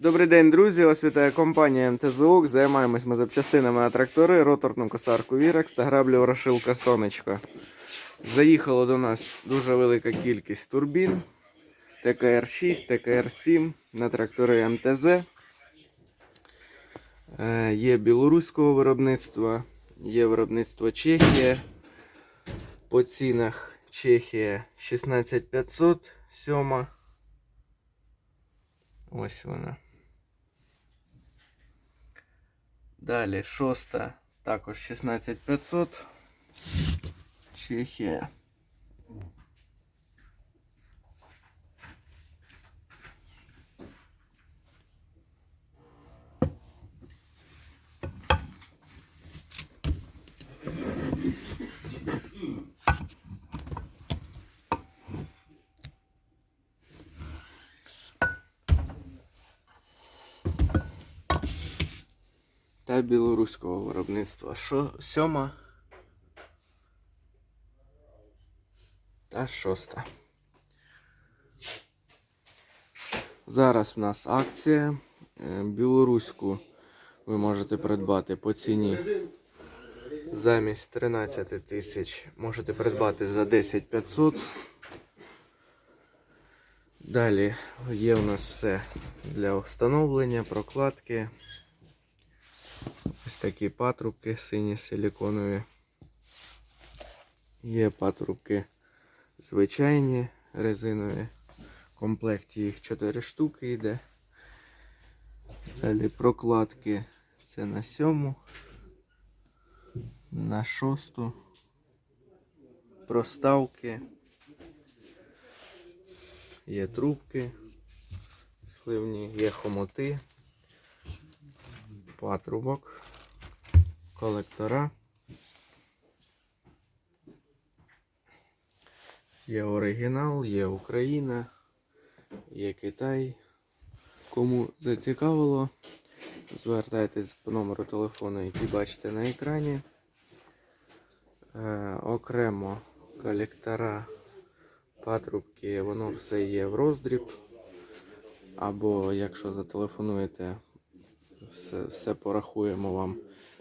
Добрий день, друзі! Вас вітає компанія МТЗУК. Займаємось ми запчастинами на трактори, роторну косарку Вірекс та граблю ворошилка Сонечко. Заїхало до нас дуже велика кількість турбін. ТКР-6, ТКР-7 на трактори МТЗ. Е, Є білоруського виробництва, є виробництво Чехія. По цінах Чехія 16500, сьома. Ось вона. Далі шоста, також 16500. Чехія. Та білоруського виробництва. Шо, сьома та шоста. Зараз в нас акція. Е, Білоруську ви можете придбати по ціні замість 13 тисяч. Можете придбати за 10 500. Далі є у нас все для встановлення, прокладки. Ось такі патрубки сині силіконові. Є патрубки звичайні резинові. В комплекті їх 4 штуки йде. Далі прокладки це на сьому, на шосту, проставки. Є трубки сливні, є хомоти патрубок, колектора. Є оригінал, є Україна, є Китай. Кому зацікавило, звертайтесь по номеру телефону, який бачите на екрані. Е, окремо колектора, патрубки, воно все є в роздріб. Або якщо зателефонуєте все, все порахуємо вам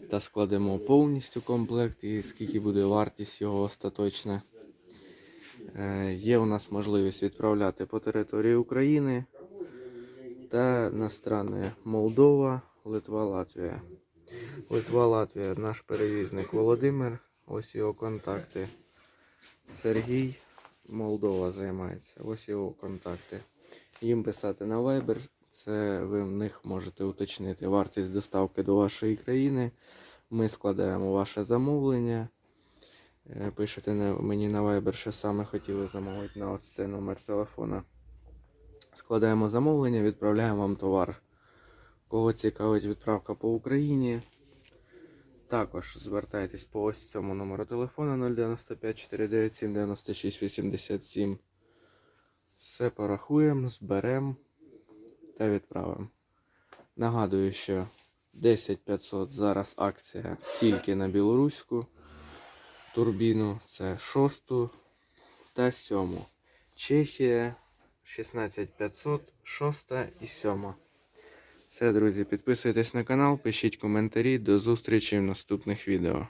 та складемо повністю комплект і скільки буде вартість його остаточна. Е, є у нас можливість відправляти по території України та на страни Молдова, Литва, Латвія. Литва, Латвія, наш перевізник Володимир. Ось його контакти. Сергій, Молдова займається. Ось його контакти. Їм писати на Viber це ви в них можете уточнити вартість доставки до вашої країни. Ми складаємо ваше замовлення. Е, Пишете мені на Viber, що саме хотіли замовити на ось цей номер телефона. Складаємо замовлення, відправляємо вам товар. Кого цікавить відправка по Україні. Також звертайтесь по ось цьому номеру телефона 095 497 96 87. Все порахуємо, зберемо та відправимо. Нагадую, що 10500 зараз акція тільки на білоруську турбіну. Це 6 та 7. Чехія 16500, 6 і 7. Все, друзі, підписуйтесь на канал, пишіть коментарі. До зустрічі в наступних відео.